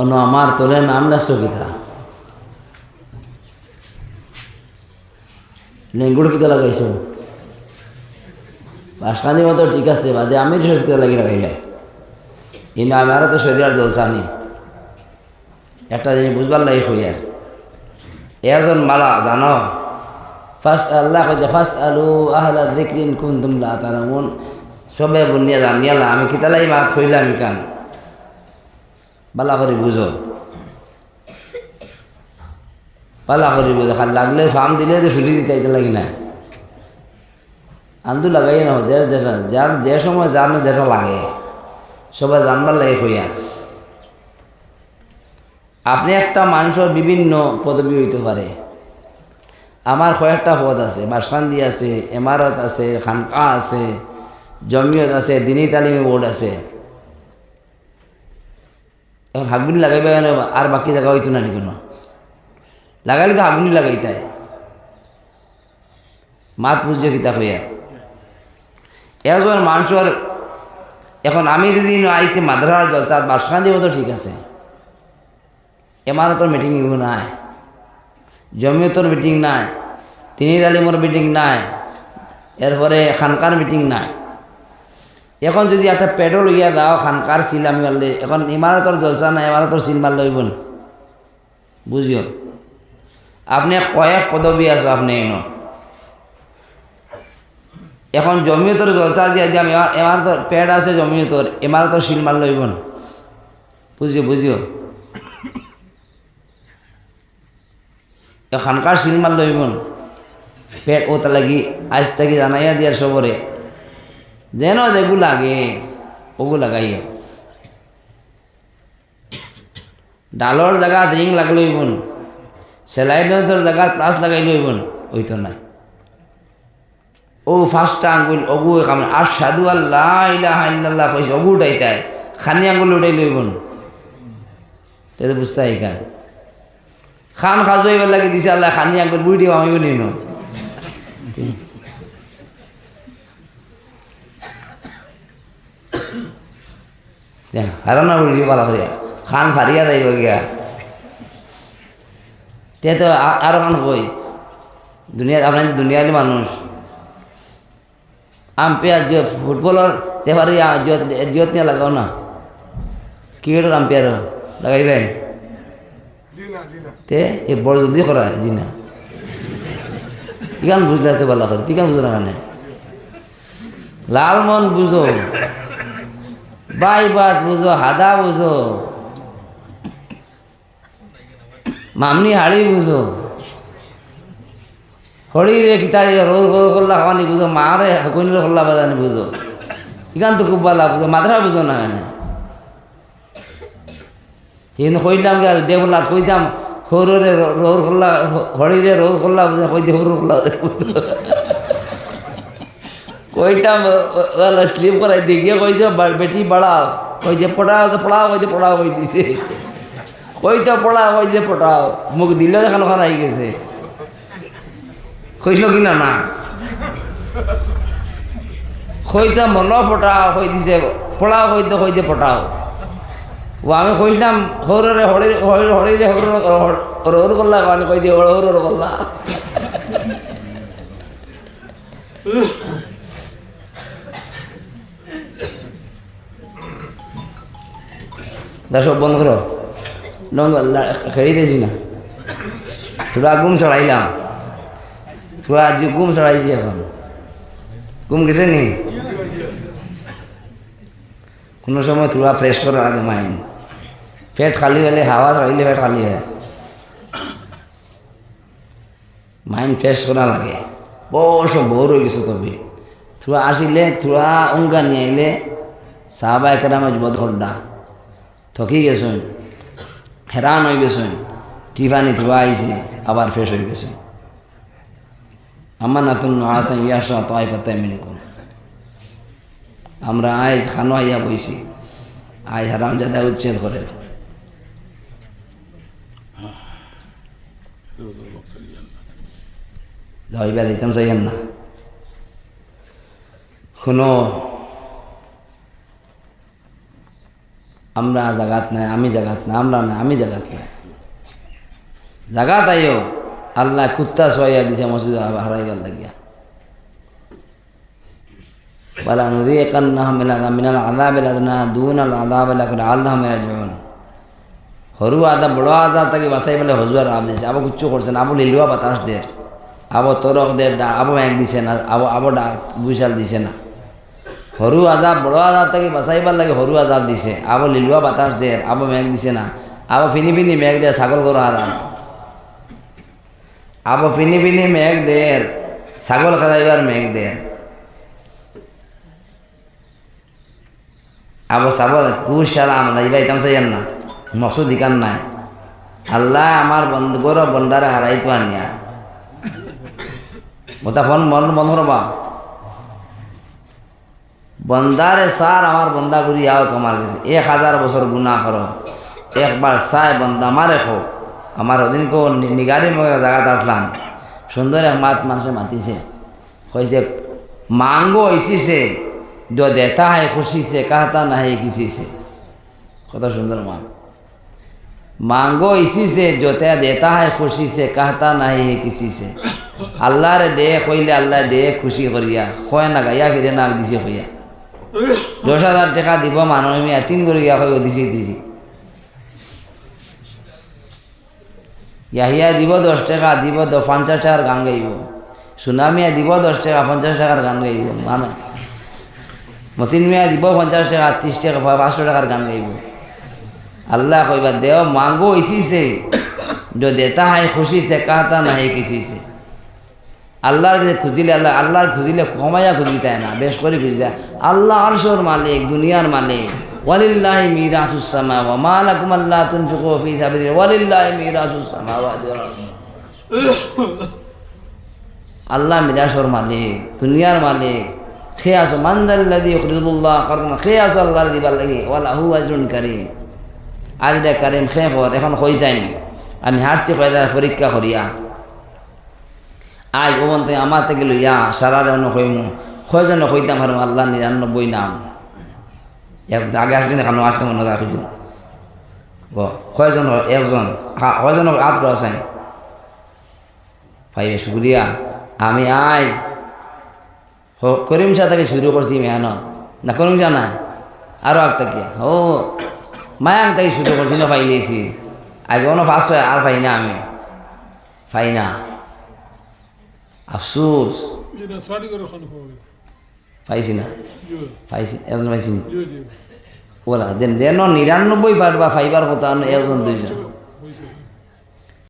অন্য আমার তোলে নাম রাখছো কিতা নেঙ্গুড় কিতা লাগাইছো? বাসকানি মতো ঠিক আছে বাদে আমি রেট কিতা লাগি লাগাইলে কিন্তু আমারও তো শরীর আর জলসা নেই একটা জিনিস বুঝবার লাগে হইয়ার এজন মালা, জানো? ফার্স্ট আল্লাহ কইতে ফার্স্ট আলু আহলা দিক্রিন কুন তুমলা তারামুন। সবে বুনিয়া জানিয়ালা, আমি কিতালাই মাত হইলাম কান বালা করে বুঝো বালা করে বুঝো খালি লাগলে ফার্ম দিলে যে ফিরি দিতে আইতে লাগি না আন্দু লাগাই না যে যার যে সময় যার না যেটা লাগে। সবাই জানবার লাগে হইয়া আপনি একটা মানুষের বিভিন্ন পদবি হইতে পারে আমার কয়েকটা পদ আছে বাসকান্দি আছে এমারত আছে, খানকা আছে, জমিয়ত আছে, দিনী তালিমে বোর্ড আছে। এখন হাগুনি লাগাইবে কেন আর বাকি জায়গা হইতো না কোনো লাগাইলে তো হাগুনি লাগাইতাই মাত বুঝিয়ে কিতা হইয়া। এজন মানুষের এখন আমি যদি আইসি মাদ্রাসার জলসা বাসকান্দি মতো ঠিক আছে। এমারতর মিটিং এগুলো নাই। জমিয়তর মিটিং নাই। তিনি তালিমর মিটিং নাই। এরপরে খানকার মিটিং নাই। এখন যদি একটা পেডল লইয়া দাও, খানকার সিল আমি মারলে এখন ইমারতর জলসা নাই ইমারতর সিল মার লইব বুঝিও আপনি কয়েক পদবি আছো আপনি এন। এখন জমিয়তর জলসা দিয়া দিয়াম এমারতর পেড আছে জমিয়তর ইমারতর সিল মার লইব বুঝিও বুঝিও খানকার সিল মার লইবন পেট ওটা লাগি আজ থাকি জানাইয়া দিয়ার সবরে যেন যেগু লাগে, ওগু লাগাইও ডালর জায়গাত রিং লাগল হইবন সেলাইনের জায়গাত প্লাস লাগাই লইবন ওইতো না। ও ফার্স্টটা আঙ্গুল অগু কাম আর সাধু আল্লাহ ইলাহা ইল্লাল্লাহ কইছে অগু উঠাইতাই খানি আঙ্গুল উঠাই লইবন তাই বুঝতে এখান খান খাজো এবার লাগে দিছে আল্লাহ, খানি আঙ্গুল বুড়ি দিব আমি নিন হারানা বুড়ি পালা করিয়া খান ফারিয়া যাইব গিয়া। তে তো আরও খান কই দুনিয়া আপনার দুনিয়ার মানুষ আম্পায়ার যে ফুটবলর তেবারে জিয়ত নিয়ে লাগাও না। ক্রিকেটের আম্পায়ার লাগাইবেন তে এ বড় জলদি করা জি না ইগান বুঝলে তো ভালো করে তিগান বুঝো না কেন লাল মন বুঝো বাই বাত বুঝো হাদা বুঝো মামনি হাড়ি বুঝো হরি রে কিতা রোল রোল করলা খাওয়ানি বুঝো মা রে রে করলা বাজানি বুঝো ইগান তো খুব ভালো বুঝো মাদ্রা বুঝো না কেন কিন্তু কইলাম গে দেবলা কইতাম সৰুৰে ৰৌৰ খোলা হৰিৰে ৰৌৰ খোলা কৈ দিয়ে সৰু খোলা কইতাম স্লিপ করাই দিয়ে গিয়ে বেটি বাড়াও কই যে পড়াও তো পড়াও কই যে পড়াও কই দিছে কই তো পড়াও কই যে পড়াও মুখ দিলে এখন ওখানে আই গেছে কইছিল কি না না কইতা মন পটাও কই দিছে পড়াও কই তো পটাও ও আমি কইলাম হরে হরে হরে হরে হরে হরে করলা আমি কই দিয়ে হরে হরে করলা দর্শক বন্ধ করো। খেয়ে দিয়েছি না। তোরা গুম চড়াইলাম তোরা আজ গুম চড়াইছি এখন। গুম গেছে নি? কোনো সময় তোরা ফ্রেশ করার আগে মাইন্ড। পেট খালি হলে, হাওয়া রইলে পেট খালি হয়। মাইন্ড ফ্রেশ করা লাগে। বস, বোর হয়ে গেছো তবে। তোরা আসিলে, তোরা অঙ্গা নিয়ে আইলে সাহাবা একরামে যুবত ঘণ্টা ঠকি গেছেন, হেরান হয়ে গেছেন, টিফানি ধোয়া আইছে আবার ফ্রেশ হয়ে গেছে আমার নাতুন আসান ইয়াসা তাই ফাতাই মিনকুম আমরা আজ খানো আইয়া বইছি আজ হারাম জাদা উচ্ছেদ করে। যাইবা দিতাম চাইয়েন না। শুনো আমরা জাগাত নাই, আমি জাগাত নাই, আমরা নাই, আমি জাগাত নাই। জাগাত আইও, আল্লাহ কুত্তা সোয়াইয়া দিছে, মসজিদ হারাইবার লাগিয়া। বলা মিনাল আদা বেলা দুন আল আদা বেলা করে আল্লাহ মেরা জীবন সৰু আদা বড় আদা তাকে বাঁচাই পেলাই হজুয়ার আব দিছে। আবো কিচ্ছু করছে না, আবো লিলুয়া বাতাস দের আবো তরক দের আবো এক দিছে না, আবো আবো ডাক বুইশাল দিছে না। সৰু আজাব, বড় আজাব তাকে বাঁচাইবার লাগে সৰু আজাব দিছে। আবো লিলুয়া বাতাস দের আবো মেঘ দিছে না। আবো ফিনি ফিনি মেঘ দেয় ছাগল গরু আরাম আবো ফিনি ফিনি মেঘ দের ছাগল খাদাইবার মেঘ দের আবো ছাগল পুষ সারা আমরা ইবাই তাম সাইয়ান না মকসুদ ইকান নাই। আল্লাহ আমার বন্ধ বন্দারে হারাই তো আনিয়া ওটা ফোন মন বন্ধ রবা বন্দারে সার আমার বন্দা করি আও কমার গেছে এক হাজার বছর গুণা করো একবার চাই বন্দা মারে খো আমার ওদিন কো নিগারি জায়গাতে উঠলাম সুন্দর এক মাত মানুষে মাতিছে কইছে মাঙ্গো ইসিছে जो देता है खुशी से कहता नहीं किसी से কত সুন্দর মান मांगो इसी से जो तय देता है खुशी से कहता नहीं है किसी से আল্লাহ রে দে কইলে আল্লাহ দে খুশি করিয়া হয় না গাইয়া ফিরে না দিছে হইয়া দশ হাজার টাকা দিব মানুষ মিয়া তিন করে ইয়া কইব দিছি দিছি। ইয়াহিয়া দিব দশ টাকা, দিব তো পঞ্চাশ টাকার গান গাইব। সুনামিয়া দিব দশ টাকা, পঞ্চাশ টাকার গান গাইব মানে মতিন মিয়া দিব পঞ্চাশ টাকা ত্রিশ টাকা পাঁচশো টাকার গান গাইব। আল্লাহ কইবা, দেও মাঙ্গো ইসিছে যদি এটা হাই খুশি সে কাহতা না হাই আল্লাহর কাছে খুঁজিলে আল্লাহ, আল্লাহর খুঁজিলে কমাইয়া খুঁজিতে না, বেশ করে খুঁজিতে আল্লাহ আরশোর মালিক, দুনিয়ার মালিক। ওয়ালিল্লাহি মিরাসুস-সামা ওয়া মা লাকুম আল্লা তুনফিকু ফি ওয়ালিল্লাহি আল্লাহ মিরাসর মালিক, দুনিয়ার মালিক। খে আসো মানদাল্লাদি ইখরিদুল্লাহ কারণ খে আসো দিবার লাগি। ওয়ালাহু আজরুন কারীম। আজ খে এখন কই যায়নি আমি হাঁটছি কয়দা পরীক্ষা করিয়া। আজ ওবন্তে আমার থেকে লইয়া সারা জন কইমু। কয়জন কইতাম হারম আল্লাহ নিরানব্বই নাম। আগে আসলে এখানে আসলে মনে রাখিছো গ, কয়জন, একজন কয়জন আত করেছেন ভাই শুক্রিয়া। আমি আজ করিম শাহ থেকে শুরু করছি মেহনত না, করিম শাহ না আরও আগ থেকে। ও, মায়াং থেকে শুরু করছি না পাইলেছি আগে কোনো ফার্স্ট আর পাই না আমি। পাই না। আফসোস। পাইছি না। পাইছি একজন পাইছি ওলা দেন দেন নিরানব্বই পারবা ফাইবার কথা একজন দুইজন।